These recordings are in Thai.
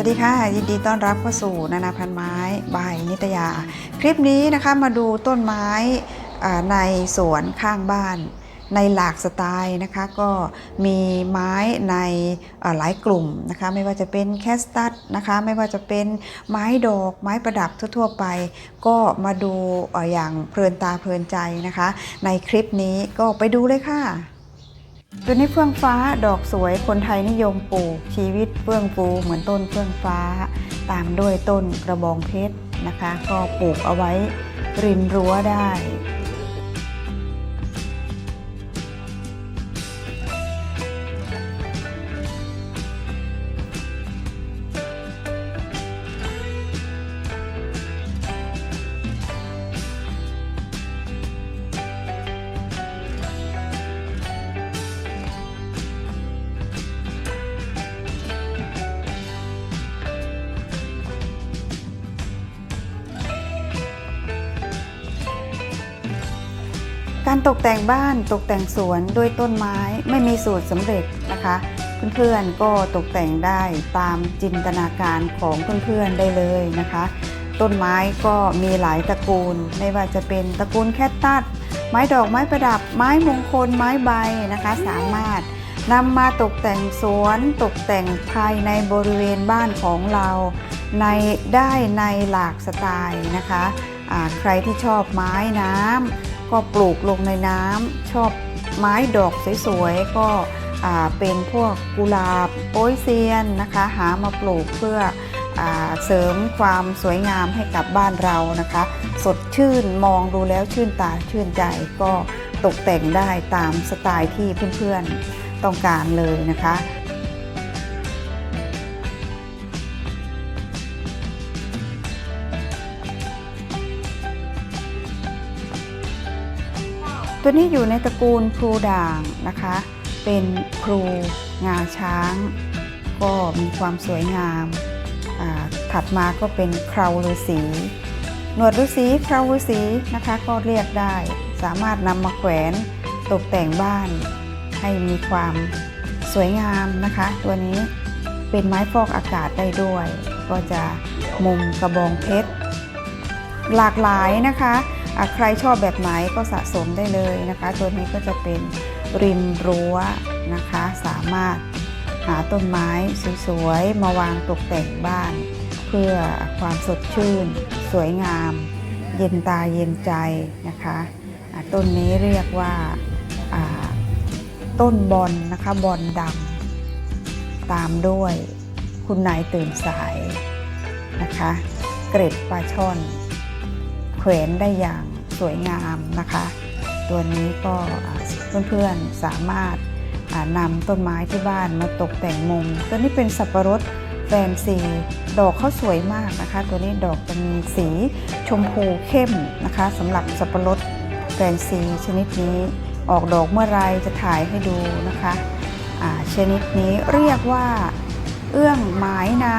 วัสดีค่ะ ยินดีต้อนรับเข้าสู่นานาพันไม้บายนิตยา คลิปนี้นะคะมาดูต้นไม้ในสวนข้างบ้านในหลากสไตล์นะคะก็มีไม้ในหลายกลุ่มนะคะไม่ว่าจะเป็นแคสตัดนะคะไม่ว่าจะเป็นไม้ดอกไม้ประดับทั่ว ๆ ไป ก็มาดูอย่างเพลินตาเพลินใจนะคะ ในคลิปนี้ก็ไปดูเลยค่ะ ตัวนี้เฟื่องฟ้าดอกสวยคนไทยนิยมปลูกชีวิตเฟื่องฟูเหมือนต้นเฟื่องฟ้า ตามด้วยต้นกระบองเพชรนะคะ ก็ปลูกเอาไว้ริมรั้วได้ การตกแต่งบ้านตกแต่งสวนด้วยต้นไม้ไม่มีสูตรสำเร็จนะคะ เพื่อนๆก็ตกแต่งได้ตามจินตนาการของเพื่อนๆได้เลยนะคะ ต้นไม้ก็มีหลายตระกูล ไม่ว่าจะเป็นตระกูลแคตตัสไม้ดอกไม้ประดับ ไม้มงคลไม้ใบนะคะ สามารถนำมาตกแต่งสวนตกแต่งภายในบริเวณบ้านของเราในได้ในหลากสไตล์นะคะอ่าใครที่ชอบไม้น้ำ ก็ปลูกลงในน้ำชอบไม้ดอกสวยๆก็เป็นพวกกุหลาบโป้ยเซียนนะคะ หามาปลูกเพื่ออเสริมความสวยงามให้กับบ้านเรานะคะ สดชื่นมองดูแล้วชื่นตาชื่นใจก็ตกแต่งได้ตามสไตล์ที่เพื่อนๆต้องการเลยนะคะ ตัวนี้อยู่ในตระกูลพลูด่างนะคะ เป็นพลูงาช้าง ก็มีความสวยงามถัดมาก็เป็นคราวฤาษีหนวดฤาษีคราวฤาษีนะคะก็เรียกได้ สามารถนำมาแขวนตกแต่งบ้าน ให้มีความสวยงามนะคะ ตัวนี้เป็นไม้ฟอกอากาศได้ด้วย ก็จะมุมกระบองเพชร หลากหลายนะคะ ใครชอบแบบไหนก็สะสมได้เลยนะคะ ตัวนี้ก็จะเป็นริมรั้วนะคะ สามารถหาต้นไม้สวยๆมาวางตกแต่งบ้าน เพื่อความสดชื่น สวยงาม เย็นตาเย็นใจนะคะต้นนี้เรียกว่าอ่าต้นบอลนะคะบอลดำตามด้วยคุณนายตื่นสายนะคะ เกร็ดปลาช่อน แขวนได้อย่างสวยงามนะคะ ตัวนี้ก็เพื่อนๆสามารถนำต้นไม้ที่บ้านมาตกแต่งมุม ตัวนี้เป็นสับปะรดแฟนซี ดอกเขาสวยมากนะคะ ตัวนี้ดอกจะมีสีชมพูเข้มนะคะสำหรับสับปะรดแฟนซีชนิดนี้ออกดอกเมื่อไรจะถ่ายให้ดูนะคะอาชนิดนี้เรียกว่าเอื้องไม้นา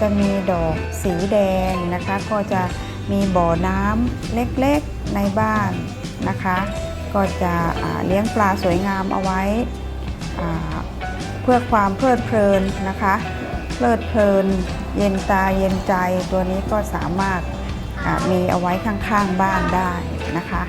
จะมีดอกสีแดงนะคะ ก็จะ มีบ่อน้ำเล็กๆในบ้านนะคะ ก็จะเลี้ยงปลาสวยงามเอาไว้เพื่อความเพลิดเพลินนะคะ เพลิดเพลิน เย็นตาเย็นใจตัวนี้ก็สามารถมีเอาไว้ข้างๆบ้านได้นะคะ